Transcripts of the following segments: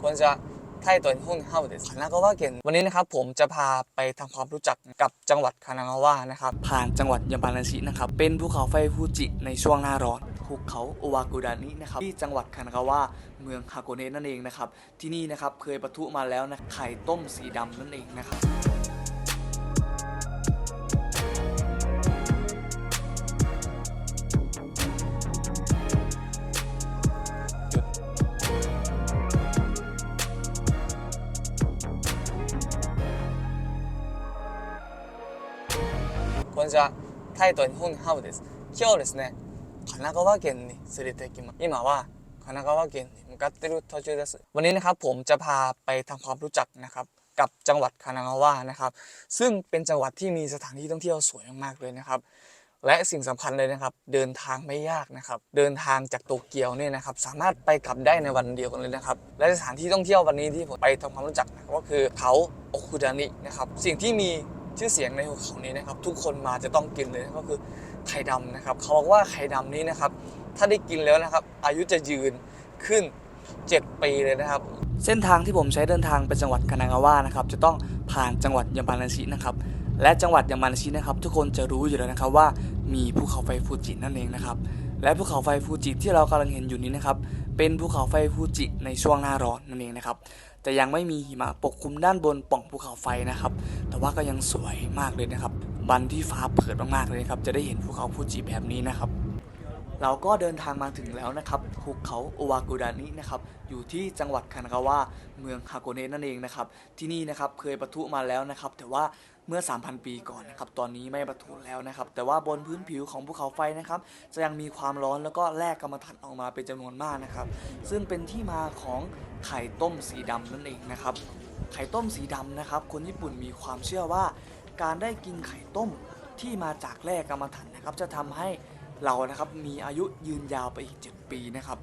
ควรจะไท่ตัวหุ้นเข้าเดสคานากาวะเกนวันนี้นะครับผมจะพาไปทำความรู้จักกับจังหวัดคานากาวะนะครับผ่านจังหวัดยามานาชินะครับเป็นภูเขาไฟฟูจิในช่วงหน้าร้อนภูเขาโอวากุดานินะครับที่จังหวัดคานากาวะเมืองฮาโกเนะนั่นเองนะครับที่นี่นะครับเคยปะทุมาแล้วนะไข่ต้มสีดำนั่นเองนะครับ こんにちは。タイと日本にハブです。今日ですね、神奈川県に連れて行きます。今は神奈川県に向かってる途中です。วันนี้นะครับผมจะพาไปทำความรู้จักนะครับ กับจังหวัดคานากาวะนะครับ ซึ่งเป็นจังหวัดที่มีสถานที่ท่องเที่ยวสวยมากๆเลยนะครับ และสิ่งสำคัญเลยนะครับ เดินทางไม่ยากนะครับ เดินทางจากโตเกียวเนี่ยนะครับ สามารถไปกลับได้ในวันเดียวกันเลยนะครับ และสถานที่ท่องเที่ยววันนี้ที่ผมไปทำความรู้จักนะครับก็คือเขาโอคุดานินะครับ สิ่งที่มี ชื่อเสียงในภูเขานี้นะครับ ทุกคนมาจะต้องกินเลยก็คือไข่ดำนะครับ เขาบอกว่าไข่ดำนี้นะครับ ถ้าได้กินแล้วนะครับ อายุจะยืนขึ้น 7 ปีเลยนะครับ เส้นทางที่ผมใช้เดินทางไปจังหวัดคานากาวะนะครับ จะต้องผ่านจังหวัดยามานาชินะครับ และจังหวัดยามานาชินะครับ ทุกคนจะรู้อยู่แล้วนะครับว่ามีภูเขาไฟฟูจินั่นเองนะครับ และภูเขาไฟฟูจิที่เรากำลังเห็นอยู่นี้นะครับ เป็นภูเขาไฟฟูจิในช่วงหน้าร้อนนั่นเองนะครับ แต่ยังไม่มีหิมะปกคลุมด้านบนป่องภูเขาไฟนะครับ แต่ว่าก็ยังสวยมากเลยนะครับวันที่ฟ้าเปิดมากๆเลยครับ จะได้เห็นภูเขาฟูจิแบบนี้นะครับ เราก็เดินทางมาถึงแล้วนะครับภูเขาโอวากุดานินะครับอยู่ที่จังหวัดคานากาวะเมืองฮาโกเนะนั่นเองนะครับที่นี่นะครับเคยปะทุมาแล้วนะครับแต่ว่าเมื่อ 3,000 ปีก่อนนะครับตอนนี้ไม่ปะทุแล้วนะครับแต่ว่าบนพื้นผิวของภูเขาไฟนะครับจะยังมีความร้อนแล้วก็แลกกรรมฐานออกมาเป็นจำนวนมากนะครับซึ่งเป็นที่มาของไข่ต้มสีดำนั่นเองนะครับไข่ต้มสีดำนะครับคนญี่ปุ่นมีความเชื่อว่า การได้กินไข่ต้มที่มาจากแร่กรรมฐานนะครับจะทำให้ เรานะครับมีอายุยืนยาวไปอีก 7 ปีนะครับ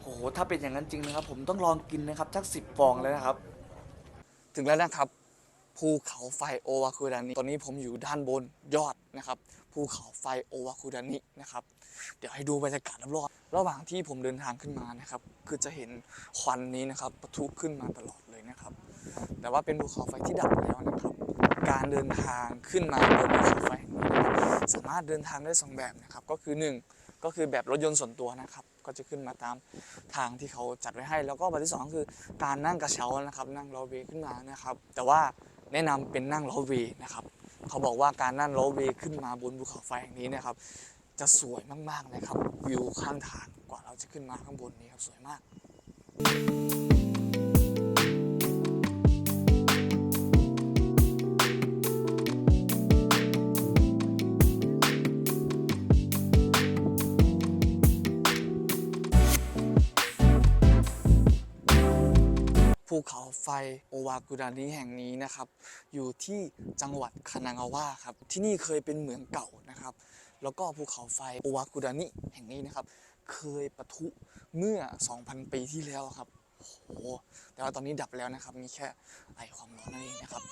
โหถ้าเป็นอย่างนั้นจริงนะครับ ผมต้องลองกินนะครับสักสิบฟองแล้วนะครับ ถึงแล้วนะครับ ภูเขาไฟโอวาคุดานิตอนนี้ผมอยู่ด้านบนยอดนะครับ ภูเขาไฟโอวาคุดานินะครับ เดี๋ยวให้ดูบรรยากาศรอบๆระหว่างที่ผมเดินทางขึ้นมานะครับ คือจะเห็นควันนี้นะครับปะทุขึ้นมาตลอดเลยนะครับ แต่ว่าเป็นภูเขาไฟที่ดับแล้วนะครับ การเดินทางขึ้นมาบนภูเขาไฟสามารถเดินทางได้สองแบบนะครับ ก็คือหนึ่งก็คือแบบรถยนต์ส่วนตัวนะครับ ก็จะขึ้นมาตามทางที่เขาจัดไว้ให้ แล้วก็แบบที่สองคือการนั่งกระเช้านะครับ นั่งรอเวขึ้นมานะครับ แต่ว่าแนะนำเป็นนั่งรอเวนะครับ เขาบอกว่าการนั่งรอเวขึ้นมาบนภูเขาไฟแห่งนี้นะครับ จะสวยมากๆเลยครับ วิวข้างทางกว่าเราจะขึ้นมาข้างบนนี้ครับสวยมาก ภูเขาไฟโอวากุดานิแห่งนี้นะครับ อยู่ที่จังหวัดคานางาวะครับ ที่นี่เคยเป็นเหมืองเก่านะครับ แล้วก็ภูเขาไฟโอวากุดานิแห่งนี้นะครับ เคยปะทุเมื่อ 2,000 ปีที่แล้วครับโอ้โหแต่ว่าตอนนี้ดับแล้วนะครับ มีแค่ไอความร้อนนั่นเองนะครับ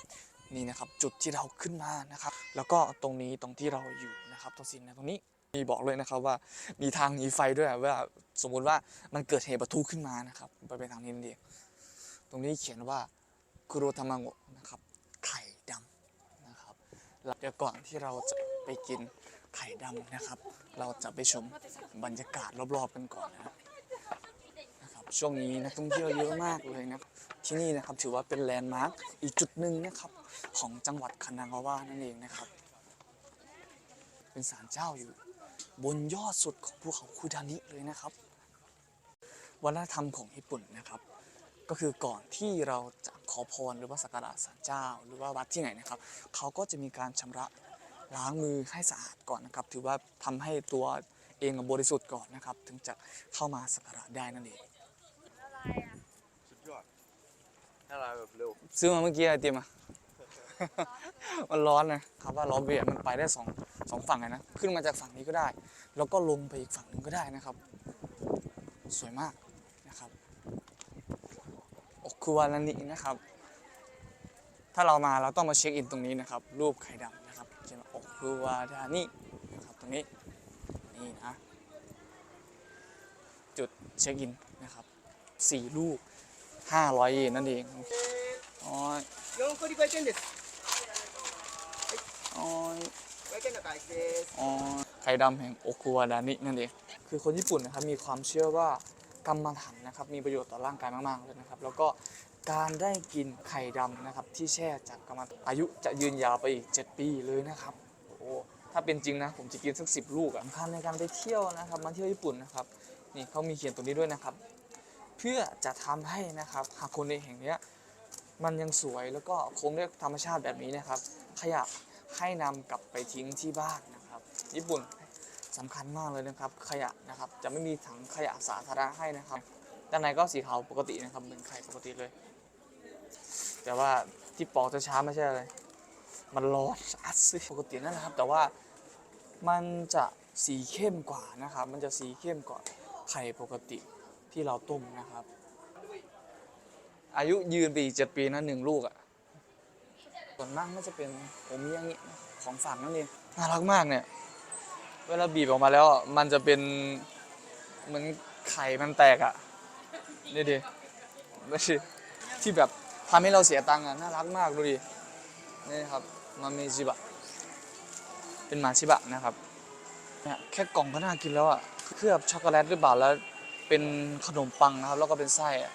นี่นะครับจุดที่เราขึ้นมานะครับ แล้วก็ตรงนี้ตรงที่เราอยู่นะครับตรงสินนะตรงนี้มีบอกเลยนะครับว่ามีทางหนีไฟด้วยว่าสมมุติว่ามันเกิดเหตุปะทุขึ้นมานะครับ ไปไปทางนี้นั่นเอง ตรงนี้เขียนว่าคุโรทามังโงะนะครับ ไข่ดำนะครับเดี๋ยวก่อนที่เราจะไปกินไข่ดำนะครับ เราจะไปชมบรรยากาศรอบๆกันก่อนนะครับนะครับ ช่วงนี้นักท่องเที่ยวเยอะมากเลยนะที่นี่นะครับถือว่าเป็นแลนด์มาร์คอีกจุดหนึ่งนะครับของจังหวัดคานางาวะนั่นเองนะครับ เป็นศาลเจ้าอยู่บนยอดสุดของภูเขาคูดานิเลยนะครับวัฒนธรรมของญี่ปุ่นนะครับ ก็คือก่อนที่เราจะขอพรหรือว่าสักการะศาลเจ้า หรือว่าวัดที่ไหนนะครับเขาก็จะมีการชำระล้างมือให้สะอาดก่อนนะครับ ถือว่าทำให้ตัวเองบริสุทธิ์ก่อนนะครับ ถึงจะเข้ามาสักการะได้นั่นเองสุดยอดถ้าเราแบบเร็วซื้อมาเมื่อกี้ไอติมอะมันร้อนนะครับว่าล้อเบียดมันไปได้สองสองฝั่งเลยนะขึ้นมาจากฝั่งนี้ก็ได้ แล้วก็ลงไปอีกฝั่งหนึ่งก็ได้นะครับ สวยมากนะครับโอคุ วานานินะครับ ถ้าเรามาเราต้องมาเช็คอินตรงนี้นะครับ รูปไข่ดำนะครับเขียนว่าโอคุวาดานินะครับตรงนี้นี่นะ จุดเช็คอินนะครับสี่รูป 500 เยนนั่นเองอ๋อ 4個り500円です อ๋อ 500円の開始です อ๋อไข่ดำแห่งโอคุวาดานินั่นเอง คือคนญี่ปุ่นนะครับมีความเชื่อว่า กรรมฐานนะครับ มีประโยชน์ต่อร่างกายมากๆเลยนะครับ แล้วก็การได้กินไข่ดำนะครับ ที่แช่จากกรรมอายุจะยืนยาวไปอีก 7 ปีเลยนะครับโอ้โหถ้าเป็นจริงนะ ผมจะกินสักสิลูกสำคัญในการไปเที่ยวนะครับมาเที่ยวญี่ปุ่นนะครับนี่เขามีเขียนตรงนี้ด้วยนะครับ เพื่อจะทำให้นะครับหากคนในแห่งนี้มันยังสวยแล้วก็คงด้วยธรรมชาติแบบนี้นะครับ ขยะให้นำกลับไปทิ้งที่บ้านนะครับ ญี่ปุ่น สำคัญมากเลยนะครับขยะนะครับจะไม่มีถังขยะสาธารณะให้นะครับด้านในก็สีขาวปกตินะครับเหมือนไข่ปกติเลย แต่ว่าที่ปอกจะช้าไม่ใช่อะไรมันร้อนอัดสิปกตินั่นแหละครับ แต่ว่ามันจะสีเข้มกว่านะครับ มันจะสีเข้มกว่าไข่ปกติที่เราต้มนะครับ อายุยืนไปอีกเจ็ดปีนะหนึ่งลูกอะ่ะส่วนมากน่าจะเป็นผมยังงี้ของฝากนั่นเองน่ารักมากเนี่ย เวลาบีบออกมาแล้ว มันจะเป็นเหมือนไข่มันแตกอะ่ะนี่ดิไม่ใช่ที่แบบทำให้เราเสียตังค์อะน่ารักมากดูดินี่ครับมาเมจิบะเป็นหมาชิบะนะครับเนี่ยแค่กล่องก็น่ากินแล้วอะเคลือบช็อกโกแลตหรือเปล่าแล้วเป็นขนมปังนะครับ แล้วก็เป็นไส้อะ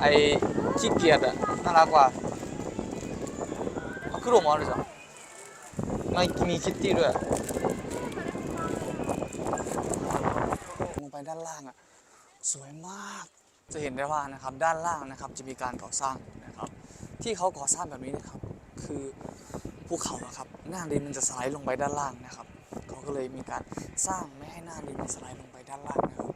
ไอขี้เกียจอะน่ารักกว่าเอาขน มอะไรจ้ะไม่มีคิตตี้ด้วย ลงไปด้านล่างอะ สวยมาก จะเห็นได้ว่านะครับด้านล่างนะครับจะมีการก่อสร้างนะครับ ที่เขาก่อสร้างแบบนี้นะครับ คือภูเขาอะครับ หน้าดินมันจะสไลด์ลงไปด้านล่างนะครับ เขาก็เลยมีการสร้างไม่ให้หน้าดินมันสไลด์ลงไปด้านล่างนะครับ